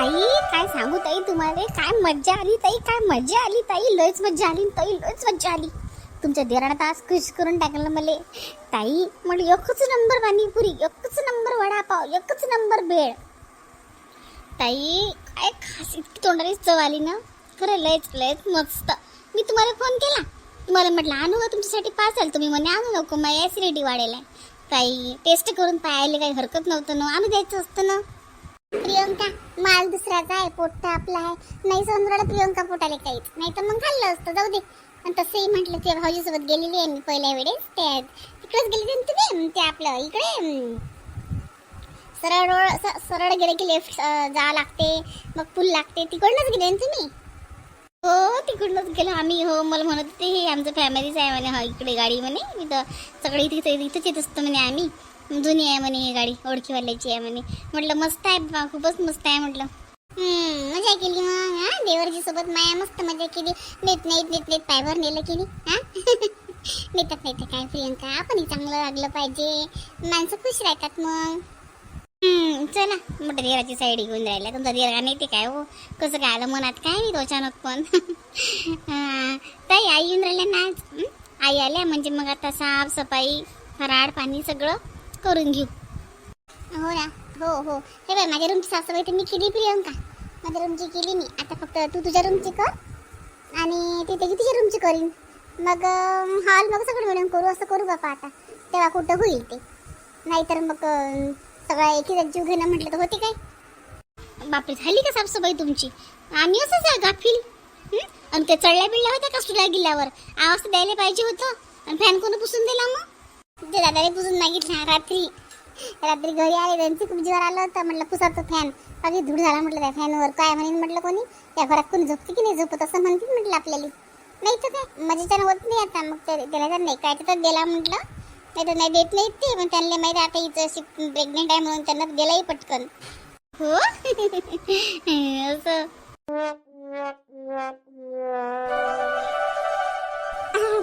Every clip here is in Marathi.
ताई काय सांगू ताई तुम्हाला? काय मज्जा आली ताई काय मज्जा आली ताई? लयच मज्जा आली ताई लयच मज्जा आली. तुमच्या देरानं तास खुश करून टाकलं मला. ताई म्हटलं एकच नंबर पाणीपुरी एकच नंबर वडापाव एकच नंबर भेळ. ताई काय खास इतकी तोंडाने चव आली ना? खरं लयच लयच मस्त. मी तुम्हाला फोन केला. तुम्हाला म्हटलं आणू का तुमच्यासाठी पार्सल तुम्ही म्हणे आणू नको माझी ॲसिडिटी वाढेल. आहे ताई टेस्ट करून पाहायला काही हरकत नव्हतं ना? आणू द्यायचं असतं ना? प्रियंका माल दुसऱ्याचा आहे पोट आपला आहे. नाही समजा प्रियंका पोटाले काहीच नाही तर मग खाल्लं असतं जाऊ दे. आणि तसंही म्हटलं ते भाऊजीसोबत गेलेली आहे मी पहिल्या वेळेस. ते तिकडेच गेले ते तुम्ही? ते आपलं इकडे. अं, सरळ रोड स- सरळ गेले की लेफ्ट जावं लागते. मग पूल लागते. तिकडनंच गेले ना तुम्ही? हो तिकडनंच गेलो आम्ही. हो मला म्हणत होते हे आमचं फॅमिलीच आहे. म्हणे हा इकडे गाडी म्हणे. इथं सगळे इथे इथंच येत असतो म्हणे आम्ही. जुनी आहे म्हणे ही गाडी ओळखीवाल्याची आहे म्हणे. म्हटलं मस्त आहे बा खूपच मस्त आहे म्हटलं. मजा केली मग हा? देवरजी सोबत माया मस्त मजा केली. नेत नेत नेत नेत पायभर नेलं केली हा? नेतात नेते काय प्रियंका? आपणही चांगलं लागलं पाहिजे. माणसं खुश राहतात मग. चला. मोठ्या देराची साईड घेऊन राहिला तुमचा देर का नाही ते काय हो? कसं काय आलं मनात? काय नाही तो अचानक पण. ताई आई येऊन राहिल्या ना आज? आई आल्या म्हणजे मग आता साफसफाई फराळ पाणी सगळं. करून घेऊ. हो ना हो हो. हे बाय माझ्या रूमची साफसफाई तर मी केली प्रियंका. माझ्या रूमची केली मी. आता फक्त तू तुझ्या रूमची कर आणि ती त्याची तिच्या रूमची करीन. मग हॉल मग सगळं मिळून करू असं करू बापा आता. तेव्हा कुठं होईल ते. नाहीतर मग सगळा एकीच जीव घेणं म्हटलं तर होते काय? बापरे झाली का साफसफाई तुमची? आम्ही असंच आहे गाफील. आणि ते चढल्या बिळल्या होत्या का सुद्धा गिल्ल्यावर आवाज द्यायला पाहिजे होतं. आणि फॅन कोण पुसून दिला मग? ते दादाने पुसून मागितला. रात्री रात्री घरी आले त्यांची खूप जीवर आलं होतं. म्हटलं पुसाचं फॅन अगदी धूळ झाला म्हटलं त्या फॅनवर काय म्हणेन म्हटलं कोणी? त्या घरात कोणी झोपते की नाही झोपत? असं म्हणतील म्हटलं आपल्याला. नाही तर काय? मजेच्यानं होत नाही आता. मग ते त्याला तर नाही. काय तर दिला म्हटलं? नाही तर नाही देत नाही ते. पण त्यांना माहिती आता हिचं अशी प्रेग्नेंट आहे म्हणून त्यांना दिलाही पटकन. हो? असं.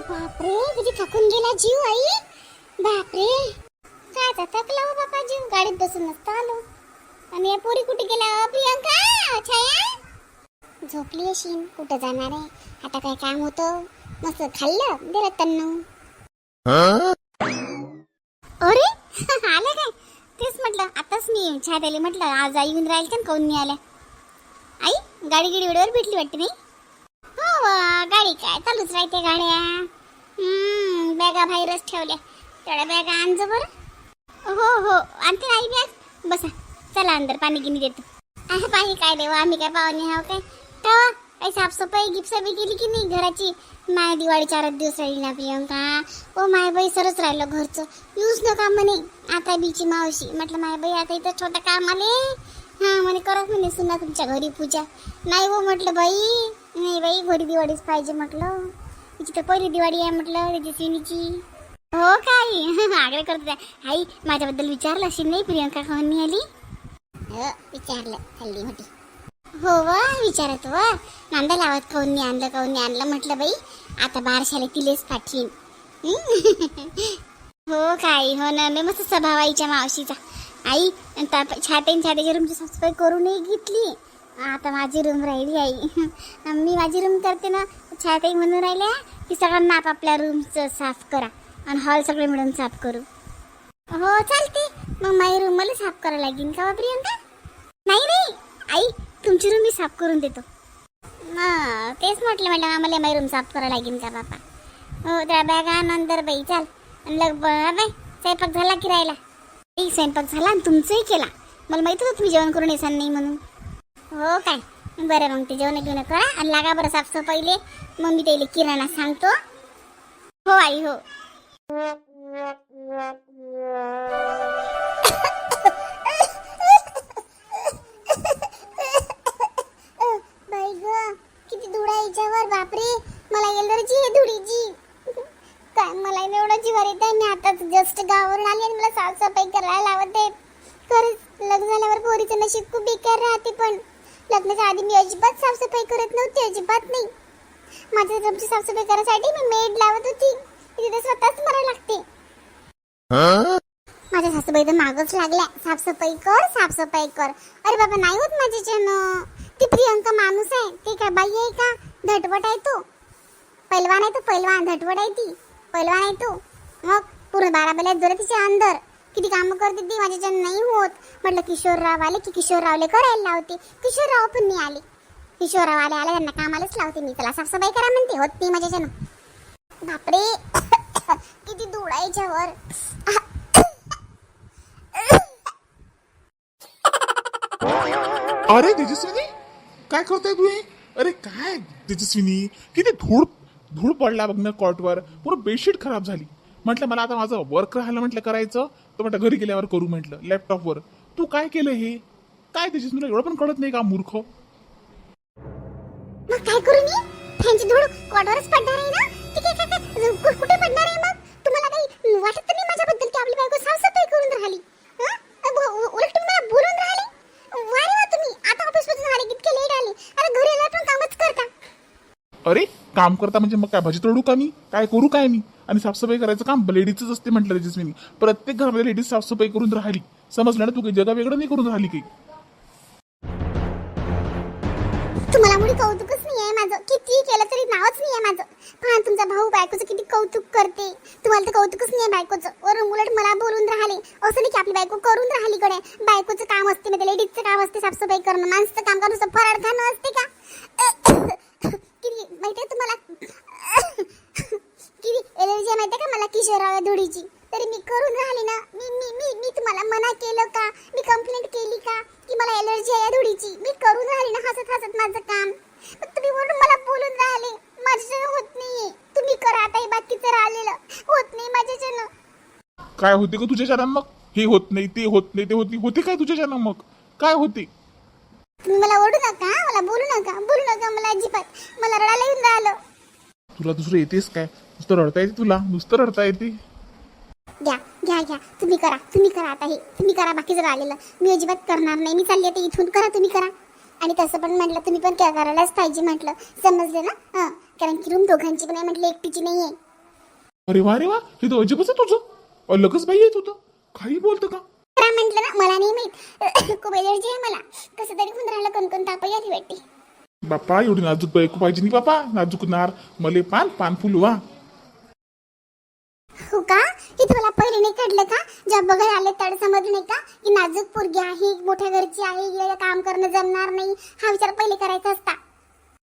बापरे किती थकून गेला जीव आई. बापरे. काय आता थकला हो बापा जीव गाडीत बसून नसता आलो. आणि या पोरी कुठे गेल्या? अ, प्रियंका छाया. झोपली अशीन कुठं जाणार आहे? आता काय काम होतं? मस्त खाल्लं दिलं त्यांना अरे आलं काय? तेच म्हटलं आताच मी छाया दिली म्हटलं आज आई येऊन राहील का काऊन नाही आल्या आई गाडी गिडी वेळेवर भेटली वाटते नाही? हो गाडी काय चालूच राहते गाड्या. बॅगा बाहेरच ठेवल्या. तेवढ्या बॅगा आणजो बरं हो हो आणते आई बॅग बसा. चला अंदर पाणी गिनी देतो. आहे पाणी काय देऊ आम्ही काय पाहुणे हाव काय? तर काही साफसफाई गिफसफाई केली की नाही घराची? माय दिवाळी चारच दिवस राहिली ना प्रियंका. ओ मायबाई सरच राहिलं घरचं. यूज नका म्हणे आता बीची मावशी. म्हटलं माय बाई आता इथं छोटं काम आले हा म्हणे करत म्हणे सुना तुमच्या घरी पूजा. नाही हो म्हटलं बाई. नाही बाई घरी दिवाळीच पाहिजे म्हटलं. तिची तर पहिली दिवाळी आहे म्हटलं त्याची सिनीची हो काय आग्रह करत होत्या. आई माझ्याबद्दल विचारलं अशी नाही प्रियंका खाऊन आली हो विचारलं हल्ली होती हो वा विचारत वा. नांदा लावत काऊन आणलं काऊन आणलं म्हटलं बाई. आता बारशाला तिलेच पाठवीन. हो काय हो ना मी मस्त स्वभाव आईच्या मावशीचा. आई छातेन छातेच्या रूमची साफसफाई करूनही घेतली. आता माझी रूम राहिली आई मी माझी रूम करते ना छाताई म्हणून राहिल्या. की सगळ्यांना आपापल्या रूमचं साफ करा. आणि हॉल सगळे मिळून साफ करू. हो चालते. मग माझी रूम मला साफ करावं लागेल का प्रियंका नाही नाही आई तुमची रूम मी साफ करून देतो. मग तेच म्हटलं मॅडम आम्हाला माझी रूम साफ करावं लागेल का बापा? हो त्या बॅगा नंतर बाई चाल. आणि लग बाई स्वयंपाक झाला की राहिला एक स्वयंपाक झाला आणि तुमचंही केला. मला माहीत होतं तुम्ही जेवण करून येसान नाही म्हणून. हो काय? बरं मग ते जेवण घेऊन करा आणि लागा बरं साफसफाईले. मग मी त्याला किराणा सांगतो. हो आई हो. बाई ग किती धुळा याच्यावर बापरे. मला एलर्जी आहे धुळीची. काय मला एवढं जीवार येत मी जस्ट गावावरून आली आणि मला साफसफाई करायला लावत. आहेत खरंच लग्न झाल्यावर पोरीचं नशीब खूप बेकार राहते पण. लग्नाच्या आधी मी अजिबात साफसफाई करत नव्हती अजिबात नाही. माझ्या रूमची साफसफाई करायसाठी मी मेड लावत होती. तिथे स्वतःच मरायला लागते. माझ्या सासूबाई तर मागच लागल्या. साफसफाई कर साफसफाई कर. अरे बाबा नाही होत माझ्याच्यानं ती प्रियंका माणूस आहे. ती काय बाई आहे का? धटवट आहे तू. पैलवान आहे तू पैलवान. धटवट आहे ती. पैलवान आहे तू. मग पूर्ण बारा बेल्या जोर तिच्या अंदर. किती कामं करते ती. माझ्याच्यानं नाही होत. म्हटलं किशोरराव आले की किशोररावले करायला लावते. किशोरराव पण मी आले. किशोरराव आले आले त्यांना कामालाच लावते मी. त्याला साफसफाई करा म्हणते. होत नाही माझ्याच्यानं बापरे. किती धूळ आहे याच्यावर अरे तेजस्विनी? काय करताय तू हे? अरे काय तेजस्विनी? किती धूळ धूळ पडला बघ ना कॉटवर पूर्ण बेडशीट खराब झाली. म्हटलं मला आता माझं वर्क राहिलं म्हटलं करायचं. तर म्हटलं घरी गेल्यावर करू म्हटलं लॅपटॉपवर तू काय केलं हे? काय तेजस्विनीला एवढं पण कळत नाही का मूर्ख? मग काय करू मी? फॅनची धूळ कॉडवरच पडणार आहे ना? कुठे पडणार आहे मग? तुम्हाला काही वाटत तर नाही माझ्याबद्दल की आपली बायको करून राहिली. उलट तुम्ही मला बोलून वा तुम्ही. आता ऑफिस मधून आले लेट आले. अरे घरी पण कामच करता. अरे काम करता म्हणजे मग काय? भाजी तोडू का मी? काय करू काय मी? आणि साफसफाई करायचं काम? लेडीजच असते म्हटलं मी. प्रत्येक घरामध्ये लेडीज साफसफाई करून राहिली. समजलं ना तू काही? जगा वेगळं नाही करून राहिली काही. मला मुली कौतुकच नाही आहे माझं. किती केलं तरी नावच नाही आहे माझं. पहा तुमचा भाऊ बायकोचं किती कौतुक करते. तुम्हाला तर कौतुकच नाही आहे बायकोचं. वरून उलट मला बोलून राहिले. असं नाही की आपली बायको करून राहिली कडे बायकोचं काम असते म्हणजे लेडीजचं काम असते साफसफाई करणं. माणसाचं काम करून नुसतं फराळ खाणं असते का किती माहिती आहे तुम्हाला किती एलर्जी आहे माहिती आहे का मला किशोराव धुळीची तरी मी करून राहिली ना मी मी मी मी तुम्हाला मना केलं का मी कंप्लेंट केली का की मला एलर्जी आहे या धुळीची मी करून राहिली ना हसत हसत माझं काम पण तुम्ही वरून मला बोलून राहिले माझ्याच्यानं होत नाहीये तुम्ही करा आता हे बाकीचं राहिलेलं होत नाही माझ्याच्यानं काय होते का तुझ्या मग? हे होत नाही ते होत नाही ते होत नाही. होते काय तुझ्या मग? काय होते? तुम्ही मला ओढू नका? मला बोलू नका बोलू नका मला अजिबात. मला रडायला येऊन राहिलं. तुला दुसरं येतेस काय? नुसतं रडता येते तुला? नुसतं रडता येते? घ्या घ्या घ्या. तुम्ही करा तुम्ही करा आता हे. तुम्ही करा बाकीचं राहिलेलं मी अजिबात करणार नाही. मी चालली आता इथून. करा तुम्ही करा. आणि तसं पण म्हटलं तुम्ही पण काय करायलाच पाहिजे म्हटलं. समजलं ना? हां. कारण की रूम दोघांची पण आहे म्हटलं एकटीची नाही आहे अरे वा रे वा. हे तर अजिबच आहे तुझं? अलगच बाई आहे तुझं काही बोलतं का? म्हटलं ना मला नाही माहीत. खूप एलर्जी आहे मला. कसं तरी राहिलं कोणकोण ताप आली वाटते. बाप्पा एवढी नाजूक बायको पाहिजे नाही बापा नाजूक नार मले पान पान फुल वा हो का? हे तुला पहिले नाही काढलं का? जेव्हा बघायला आले तर समजलं नाही का? की नाजूक पोरगी आहे मोठ्या घरची आहे हिला काम करणं जमणार नाही. हा विचार पहिले करायचा असता.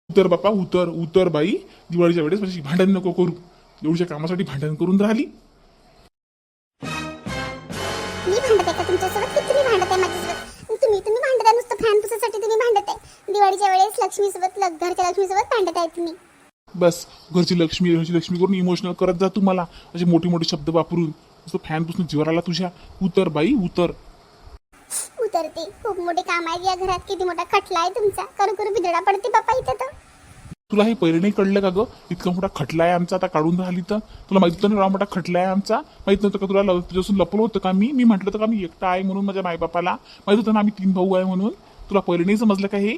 उतर बापा उतर उतर बाई. दिवाळीच्या वेळेस माझी भांडण नको करू. एवढ्या कामासाठी भांडण करून राहिली. का तुमच्यासोबत की तुम्ही भांडत आहे माझ्यासोबत. तुम्ही तुम्ही भांडत आहे नुसतं फॅन पुसासाठी तुम्ही भांडत आहे. दिवाळीच्या वेळेस लक्ष्मीसोबत घरच्या लक्ष्मीसोबत भांडत आहे तुम्ही. बस घरची लक्ष्मी घरची लक्ष्मी करून इमोशनल करत जा तू मला असे मोठे मोठे शब्द वापरून. नुसतं फॅन पुसून जीवर आला तुझ्या. उतर बाई उतर. उतरते. खूप मोठे काम आहे या घरात. किती मोठा खटला आहे तुमचा. करू करू बिदडा पडते बापा इथं तर. तुला हे पहिले नाही कळलं का गं? इतका मोठा खटला आहे आमचा आता काढून राहिली तर. तुला माहीत होतं ना मोठा खटला आहे आमचा? माहीत नव्हतं का तुला ल- लपलो लपलं होतं का मी? मी म्हटलं होतं का मी एकटा आहे म्हणून माझ्या मायबापाला. माहीत होतं ना आम्ही तीन भाऊ आहे म्हणून. तुला पहिले नाही समजलं का हे?